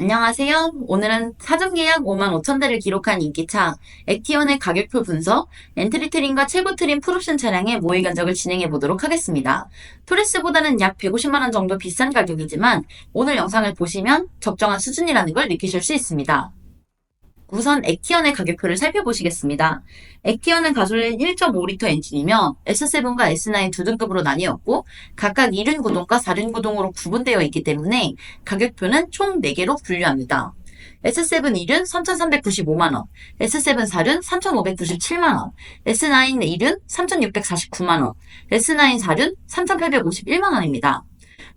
안녕하세요. 오늘은 사전 계약 5만 5천 대를 기록한 인기차 액티온의 가격표 분석, 엔트리 트림과 최고 트림 풀옵션 차량의 모의 견적을 진행해 보도록 하겠습니다. 토레스보다는 약 150만 원 정도 비싼 가격이지만 오늘 영상을 보시면 적정한 수준이라는 걸 느끼실 수 있습니다. 우선 액티언의 가격표를 살펴보시겠습니다. 액티언은 가솔린 1.5리터 엔진이며 S7과 S9 두 등급으로 나뉘었고 각각 1륜 구동과 4륜 구동으로 구분되어 있기 때문에 가격표는 총 4개로 분류합니다. S7 1륜 3,395만원, S7 4륜 3,597만원, S9 2륜 3,649만원, S9 4륜 3,851만원입니다.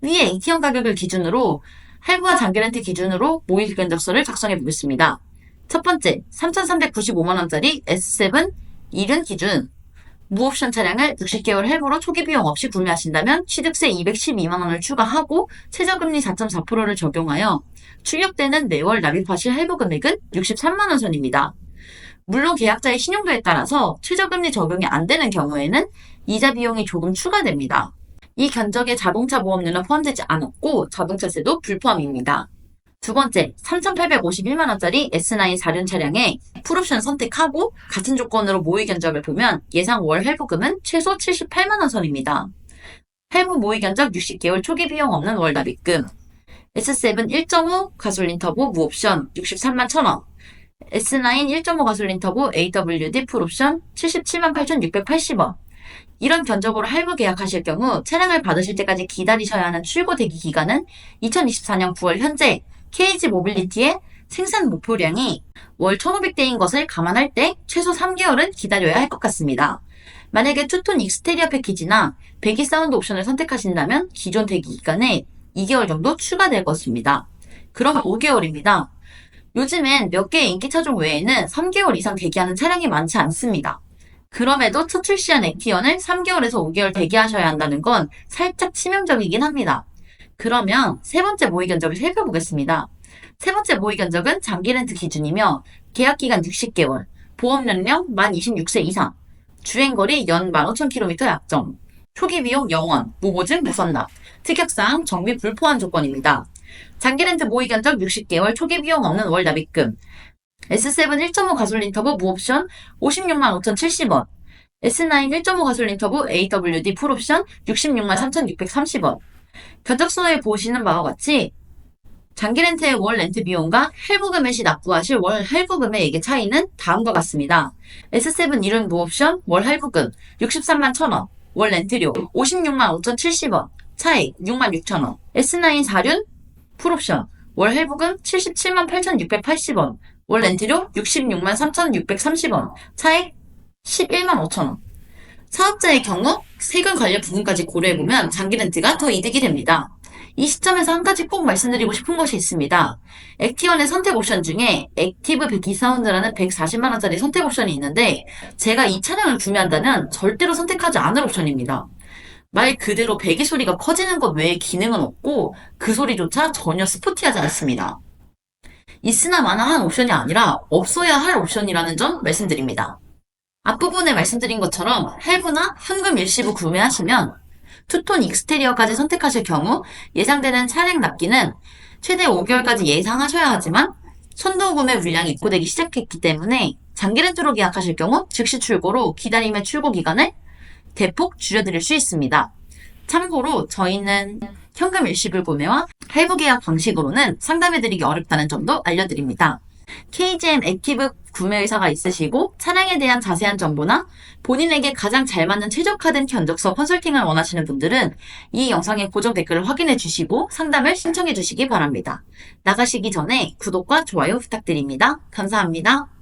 위에 액티언 가격을 기준으로 할부와 장기렌트 기준으로 모의 견적서를 작성해 보겠습니다. 첫 번째, 3,395만원짜리 S7 2륜 기준. 무옵션 차량을 60개월 할부로 초기 비용 없이 구매하신다면 취득세 212만원을 추가하고 최저금리 4.4%를 적용하여 출력되는 매월 납입하실 할부 금액은 63만원 선입니다. 물론 계약자의 신용도에 따라서 최저금리 적용이 안 되는 경우에는 이자 비용이 조금 추가됩니다. 이 견적에 자동차 보험료는 포함되지 않았고 자동차세도 불포함입니다. 두 번째, 3,851만원짜리 S9 4륜 차량에 풀옵션 선택하고 같은 조건으로 모의 견적을 보면 예상 월 할부금은 최소 78만원 선입니다. 할부 모의 견적 60개월 초기 비용 없는 월 납입금. S7 1.5 가솔린 터보 무옵션 63만 1천원. S9 1.5 가솔린 터보 AWD 풀옵션 77만 8,680원. 이런 견적으로 할부 계약하실 경우 차량을 받으실 때까지 기다리셔야 하는 출고 대기 기간은 2024년 9월 현재 KG 모빌리티의 생산 목표량이 월 1,500대인 것을 감안할 때 최소 3개월은 기다려야 할 것 같습니다. 만약에 투톤 익스테리어 패키지나 배기 사운드 옵션을 선택하신다면 기존 대기 기간에 2개월 정도 추가될 것입니다. 그럼 5개월입니다. 요즘엔 몇 개의 인기 차종 외에는 3개월 이상 대기하는 차량이 많지 않습니다. 그럼에도 첫 출시한 액티언을 3개월에서 5개월 대기하셔야 한다는 건 살짝 치명적이긴 합니다. 그러면 세 번째 모의 견적을 살펴보겠습니다. 세 번째 모의 견적은 장기 렌트 기준이며 계약 기간 60개월, 보험 연령 만 26세 이상, 주행거리 연 15,000km 약정, 초기 비용 0원, 무보증 무선납, 특약사항 정비 불포함 조건입니다. 장기 렌트 모의 견적 60개월 초기 비용 없는 월 납입금, S7 1.5 가솔린 터보 무옵션 56만 5,070원, S9 1.5 가솔린 터보 AWD 풀옵션 66만 3,630원. 견적서에 보시는 바와 같이 장기 렌트의 월 렌트 비용과 할부금액 시 납부하실 월 할부 금액의 차이는 다음과 같습니다. S7 1륜 무옵션 월 할부금 63만 1천원, 월 렌트료 56만 5,070원, 차액 6만 6천원. S9 4륜 풀옵션 월 할부금 77만 8,680원, 월 렌트료 66만 3,630원, 차액 11만 5천원. 사업자의 경우 세금 관련 부분까지 고려해보면 장기 렌트가 더 이득이 됩니다. 이 시점에서 한 가지 꼭 말씀드리고 싶은 것이 있습니다. 액티언의 선택 옵션 중에 액티브 배기 사운드라는 140만원짜리 선택 옵션이 있는데 제가 이 차량을 구매한다면 절대로 선택하지 않을 옵션입니다. 말 그대로 배기 소리가 커지는 것 외에 기능은 없고 그 소리조차 전혀 스포티하지 않습니다. 있으나 마나한 옵션이 아니라 없어야 할 옵션이라는 점 말씀드립니다. 앞부분에 말씀드린 것처럼 할부나 현금 일시부 구매하시면 투톤 익스테리어까지 선택하실 경우 예상되는 차량 납기는 최대 5개월까지 예상하셔야 하지만 선도 구매 물량이 입고되기 시작했기 때문에 장기 렌트로 계약하실 경우 즉시 출고로 기다림의 출고 기간을 대폭 줄여드릴 수 있습니다. 참고로 저희는 현금 일시불 구매와 할부 계약 방식으로는 상담해드리기 어렵다는 점도 알려드립니다. KGM 액티브 구매 의사가 있으시고 차량에 대한 자세한 정보나 본인에게 가장 잘 맞는 최적화된 견적서 컨설팅을 원하시는 분들은 이 영상의 고정 댓글을 확인해 주시고 상담을 신청해 주시기 바랍니다. 나가시기 전에 구독과 좋아요 부탁드립니다. 감사합니다.